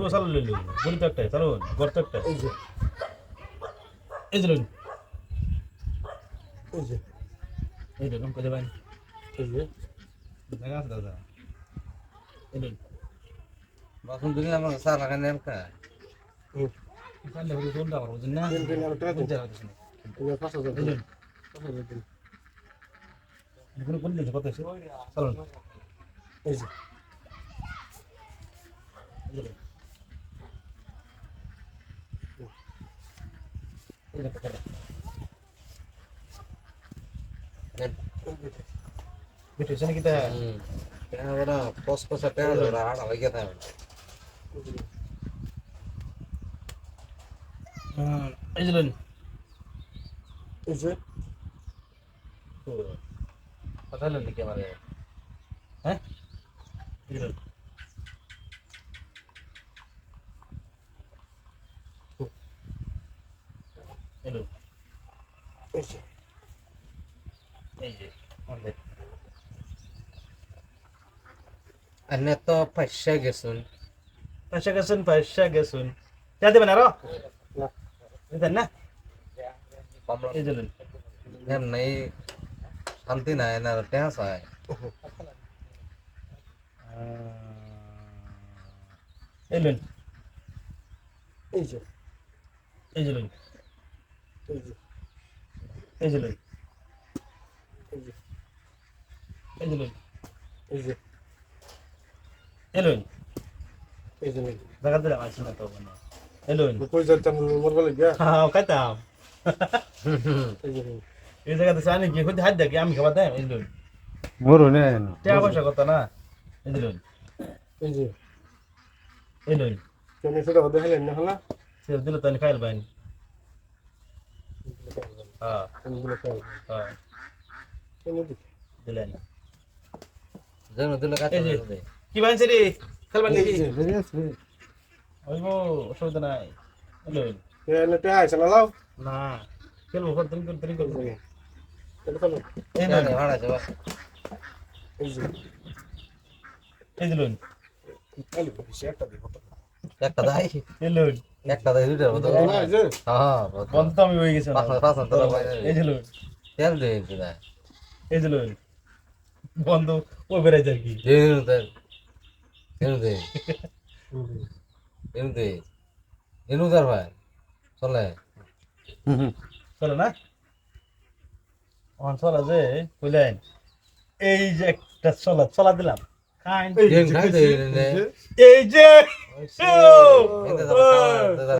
বলব চালু লইলো গড়ি তো একটাই চালু গড় তো একটা এই যে। এই যে লইন। এই যে। এই দেখুন কোথায় বাইন এই যে। দেখা আছে দাদা? এই লইন। বাসন দিলে আমার চা লাগাই নেন কা কান্দে হলো চলতে আমার বুঝছেন না? এই পাঁচ হাজার এই দিন পাঁচ হাজার দিন। কোন দিন কত আছে? চালু এই যে। এই যে লইন এই যে কথা বেটে জানি কিটা হুম। কেন বড় পস পস টাকা ধরা আড়া হয়ে গেছে এই যে লইন এই যে কথা হলো নাকি আমারে হ্যাঁ এই যে লইন হ্যালো এই যে এই যে আমাদের। এনে তো পয়সা গেছুন। পয়সা গেছুন পয়সা গেছুন। যা দেবেন আরও? না। না? এই যে নাই শান্তি নাই না টেহা চাই এই লইন। এই যে। এই যে এই যে লইন এই যে এই যে লইন এই যে এই লইন এই যে নেই জায়গা দিলাম আসি না তো মানে এই লইন কই যাইতাম মরবা লাগিয়া হ্যাঁ খাইতাম এই জায়গাতে চাই নাকি খুঁজে হাত দেখি আমি খাবার দেয় এই মোর নে টাকা পয়সা না না দিলে খাইল বাইনি হ্যাঁ। এগুলো খাই হ্যাঁ। দিলেন। যেন দিলে কাছে কি বাইনছে রে খেলবেন নাকি ওইব অসুবিধা নাই। এই লইন এনে না লাও না খেলব কত দিন করে করব এটা এই না লইন ভাড়া যাবা। এই যে। এই যে লইন। খালি বেশি একটা দাই। একটা দাই দুইটার মতো। না এই যে হ্যাঁ বন্ধ তো আমি হয়ে গেছি পাঁচ পাঁচ এই যে লইন তেল দে দিদা এই যে লইন বন্ধ ও বেড়াই যায় কি? তেল দে এনু দার ভাই? চলে। চলো না? অন চলা যে কইলেন এই যে একটা চলা চলা দিলাম। এই যে Ew!